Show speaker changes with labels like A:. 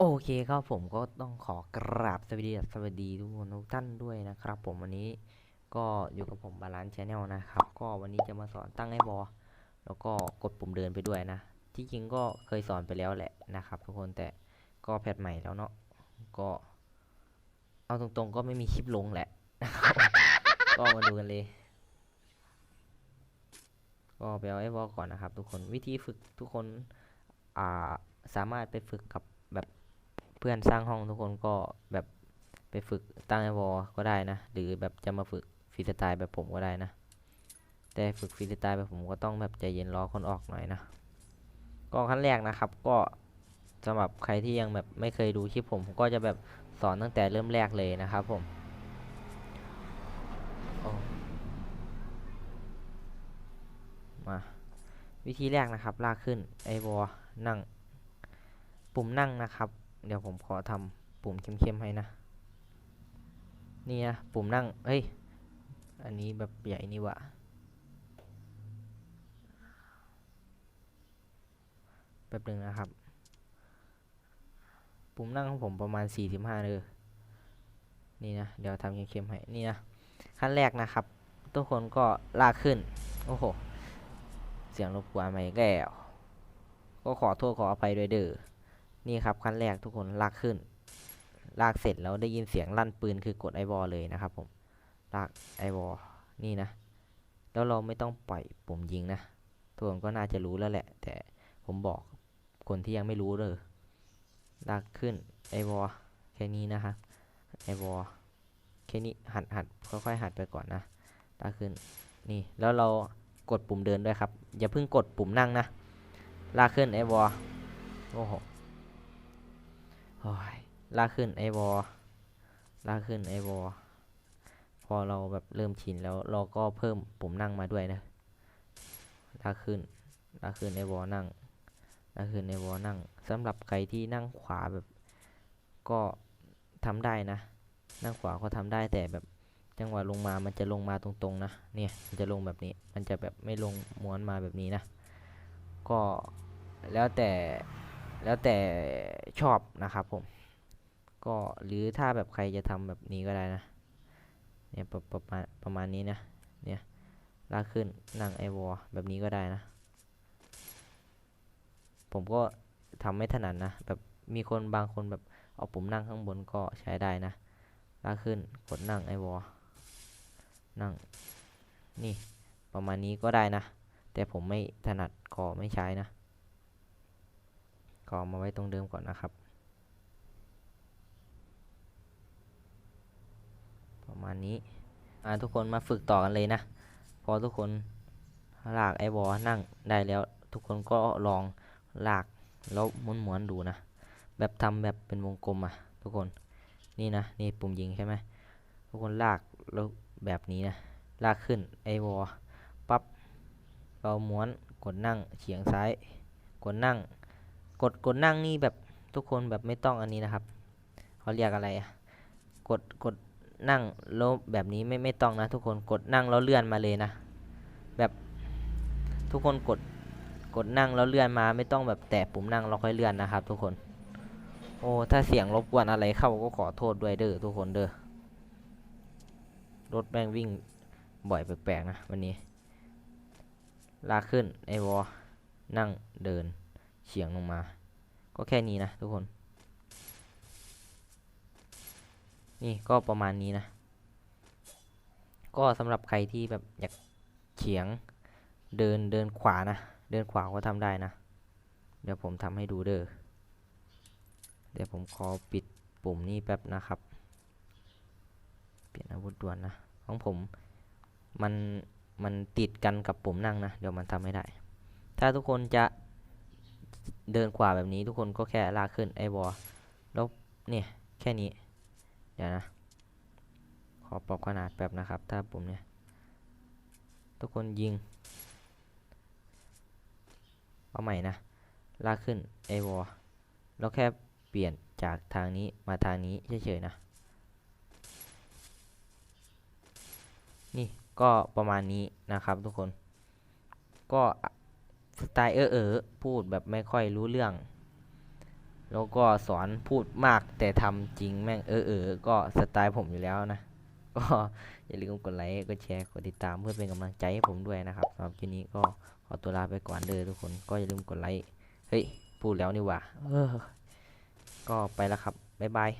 A: โอเคครับผมก็ต้องขอกราบสวัสดีสวัสดีทุกคนทุกท่านด้วยนะครับ ผมวันนี้ก็อยู่กับผมบาลานซ์ชาแนลนะครับ ก็วันนี้จะมาสอนตั้งไอ้บอแล้วก็กดปุ่มเดินไปด้วยนะ ที่จริงก็เคยสอนไปแล้วแหละนะครับ ทุกคนแต่ก็แพทใหม่แล้วเนาะก็ เอาตรงๆก็ไม่มีคลิปลงแหละ ก็มาดูกันเลย ก็ไปเอาไอ้บอก่อนนะครับ ทุกคนวิธีฝึกทุกคนอ่าสามารถไปฝึกกับแบบ เพื่อนสร้างห้องทุกคนก็แบบไปฝึกตั้งไอวอก็ได้นะ หรือแบบจะมาฝึกฟรีสไตล์แบบผมก็ได้นะ แต่ฝึกฟรีสไตล์แบบผมก็ต้องแบบใจเย็นรอคนออกหน่อยนะก็ขั้นแรกนะครับ ก็สำหรับใครที่ยังแบบไม่เคยดูคลิปผมก็จะแบบสอนตั้งแต่เริ่มแรกเลยนะครับผมมาวิธีแรกนะครับ ลากขึ้นไอวอนั่ง ปุ่มนั่งนะครับ เดี๋ยวผมขอทำปุ่มเข้มๆให้นะ นี่นะปุ่มนั่ง เฮ้ย อันนี้แบบใหญ่นี่วะแป๊บหนึงนะครับ ปุ่มนั่งของผมประมาณ 45เลยนี่นะ เดี๋ยวทำเข้มๆให้ นี่นะ ขั้นแรกนะครับ ทุกคนก็ลากขึ้น โอ้โห เสียงรบกวนมาอีกแล้ว ก็ขอโทษขออภัยด้วยเด้อ นี่ครับขั้นแรกทุกคนลากขึ้น ลากเสร็จแล้วได้ยินเสียงลั่นปืนคือกดไอวอลเลยนะครับผมลากไอวอลนี่นะ แล้วเราไม่ต้องปล่อยปุ่มยิงนะทุกคนก็น่าจะรู้แล้วแหละ แต่ผมบอกคนที่ยังไม่รู้เลยลากขึ้นไอวอลแค่นี้นะครับไอวอลแค่นี้หัดหัดค่อยๆหัดไปก่อนนะลากขึ้นนี่แล้วเรากดปุ่มเดินด้วยครับ อย่าเพิ่งกดปุ่มนั่งนะ ลากขึ้นไอวอลโอ้โห ลากขึ้นไอวอลากขึ้นไอวอพอเราแบบเริ่มชินแล้วเราก็เพิ่มปุ่มนั่งมาด้วยนะลากขึ้นลากขึ้นไอวอนั่งลากขึ้นไอวอนั่งสำหรับใครที่นั่งขวาแบบ ก็ทำได้นะ นั่งขวาก็ทำได้แต่แบบจังหวะลงมา มันจะลงมาตรงๆนะ เนี่ย มันจะลงแบบนี้ มันจะแบบไม่ลงม้วนมาแบบนี้นะ ก็แล้วแต่ แล้วแต่ชอบนะครับผม ก็หรือถ้าแบบใครจะทำแบบนี้ก็ได้นะ เนี่ยประประมาณประมาณนี้นะ เนี่ยลากขึ้นนั่งไอวอแบบนี้ก็ได้นะ ผมก็ทำไม่ถนัดนะแบบมีคนบางคนแบบเอาปุ่มนั่งข้างบนก็ใช้ได้นะ ลากขึ้นกดนั่งไอวอนั่ง นี่ประมาณนี้ก็ได้นะ แต่ผมไม่ถนัดก็ไม่ใช้นะ กอามาไว้ตรงเดิมก่อนนะครับ ประมาณนี้อ่าทุกคนมาฝึกต่อกันเลยนะ พอทุกคนลากไอ้บอนั่งได้แล้ว ทุกคนก็ลองลากแล้วม้วนๆดูนะ แบบทำแบบเป็นวงกลมอะ ทุกคนนี่นะนี่ปุ่มยิงใช่ไหมทุกคนลากแล้วแบบนี้นะลากขึ้นไอ้บอปั๊บเราม้วนกดนั่งเฉียงซ้าย กดนั่ง กดกดนั่งนี่แบบทุกคนแบบไม่ต้องอันนี้นะครับเขาเรียกอะไรอะกดกดนั่งแล้วแบบนี้ไม่ไม่ต้องนะ ทุกคนกดนั่งแล้วเลื่อนมาเลยนะ แบบทุกคนกดกดนั่งแล้วเลื่อนมาไม่ต้องแบบแตะปุ่มนั่งแล้วค่อยเลื่อนนะครับ ทุกคน โอ้ถ้าเสียงรบกวนอะไรเข้าก็ขอโทษด้วยเด้อทุกคนเด้อรถแม่งวิ่งบ่อยแปลกๆนะวันนี้ ลากขึ้นไอวอนั่งเดิน เฉียงลงมา ก็แค่นี้นะทุกคน นี่ก็ประมาณนี้นะ ก็สำหรับใครที่แบบอยากเฉียงเดินเดินขวานะ เดินขวาก็ทำได้นะ เดี๋ยวผมทำให้ดูเด้อ เดี๋ยวผมขอปิดปุ่มนี้แป๊บนะครับ เปลี่ยนอาวุธด่วนนะ ของผมมันมันติดกันกับปุ่มนั่งนะ เดี๋ยวมันทำไม่ได้ ถ้าทุกคนจะ เดินขวาแบบนี้ทุกคนก็แค่ลากขึ้นไอ้บอแล้วเนี่ยแค่นี้ เดี๋ยวนะ ขอปรับขนาดแป๊บนะครับ ถ้าปุ่มเนี่ย ทุกคนยิง เอาใหม่นะ ลากขึ้นไอวอแล้วแค่เปลี่ยนจากทางนี้มาทางนี้เฉยๆนะ นี่ก็ประมาณนี้นะครับทุกคน ก็ สไตล์เออเออพูดแบบไม่ค่อยรู้เรื่อง แล้วก็สอนพูดมากแต่ทำจริงแม่งเออเออก็สไตล์ผมอยู่แล้วนะ ก็อย่าลืมกดไลค์กดแชร์กดติดตามเพื่อเป็นกำลังใจให้ผมด้วยนะครับสำหรับคลิปนี้ก็ขอตัวลาไปก่อนเด้อทุกคนก็อย่าลืมกดไลค์เฮ้ยพูดแล้วนี่ว่าเออก็ไปแล้วครับบ๊ายบาย